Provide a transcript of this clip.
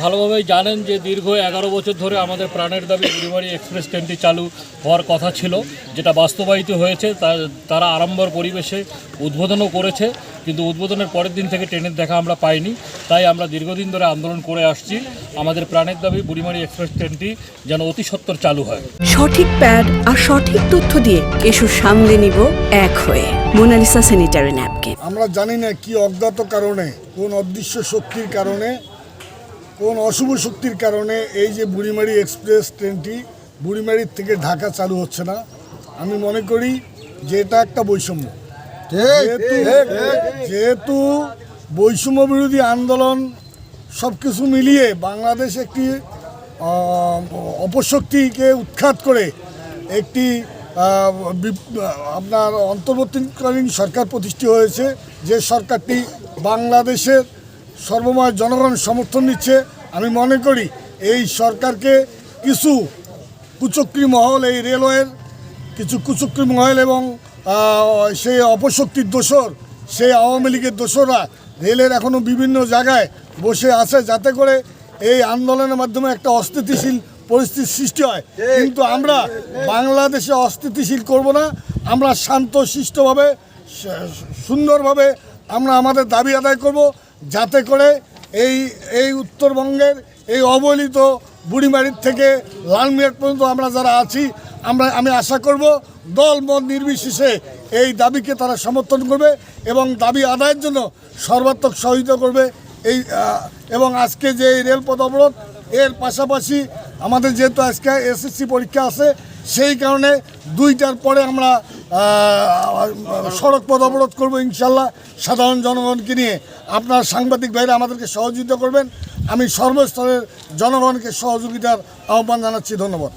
ভালোভাবেই জানেন যে দীর্ঘ এগারো বছর ধরে আমাদের প্রাণের দাবি বুড়িমারি এক্সপ্রেস ট্রেনটি চালু হওয়ার কথা ছিল যেটা বাস্তবায়িত হয়েছে তা- তারা আড়ম্বর পরিবেশে উদ্বোধনও করেছে কিন্তু উদ্বোধনের পরের দিন থেকে ট্রেনের দেখা আমরা পাইনি। তাই আমরা দীর্ঘদিন ধরে আন্দোলন করে আসছি। আমাদের প্রাণের দাবি বুড়িমারি এক্সপ্রেস ট্রেনটি যেন অতি সত্বর চালু হয়। সঠিক প্যাড আর সঠিক তথ্য দিয়ে এসব সামলে নিব এক হয়ে। Monalisa sanitary napkin. আমরা জানি না কি অজ্ঞাত কারণে কোন অদৃশ্য শক্তির কারণে কোন অশুভ শক্তির কারণে এই যে বুড়িমারি এক্সপ্রেস ট্রেনটি বুড়িমারির থেকে ঢাকা চালু হচ্ছে না আমি মনে করি যে এটা একটা বৈষম্য। যেহেতু বৈষম্য বিরোধী আন্দোলন সব কিছু মিলিয়ে বাংলাদেশ একটি অপশক্তিকে উৎখাত করে একটি আপনার অন্তর্বর্তীকালীন সরকার প্রতিষ্ঠিত হয়েছে যে সরকারটি বাংলাদেশের সর্বময় জনগণ সমর্থন নিচ্ছে। আমি মনে করি এই সরকারকে কিছু কুচক্রী মহল এই রেলওয়ের, কিছু কুচক্রী মহল এবং সেই অপশক্তির দোসর সেই আওয়ামী লীগের দোসররা রেলের এখনও বিভিন্ন জায়গায় বসে আছে যাতে করে এই আন্দোলনের মাধ্যমে একটা অস্থিতিশীল পরিস্থিতির সৃষ্টি হয়। কিন্তু আমরা বাংলাদেশে অস্থিতিশীল করব না। আমরা শান্ত সুন্দরভাবে আমরা আমাদের দাবি আদায় করব। যাতে করে এই এই উত্তরবঙ্গের এই অবহেলিত বুড়িমারির থেকে লালমিয়াট পর্যন্ত আমরা যারা আছি, আমরা, আমি আশা করব দল মত নির্বিশেষে এই দাবিকে তারা সমর্থন করবে এবং দাবি আদায়ের জন্য সর্বাত্মক সহযোগিতা করবে। এই এবং আজকে যে এই রেলপথ অবরোধ, এর পাশাপাশি আমাদের যেহেতু আজকে এসএসসি পরীক্ষা আছে, সেই কারণে দুইটার পরে আমরা সড়ক পথ অবরোধ করব ইনশাল্লাহ সাধারণ জনগণকে নিয়ে। আপনার সাংবাদিক ভাইরা আমাদেরকে সহযোগিতা করবেন। আমি সর্বস্তরের জনগণকে সহযোগিতার আহ্বান জানাচ্ছি। ধন্যবাদ।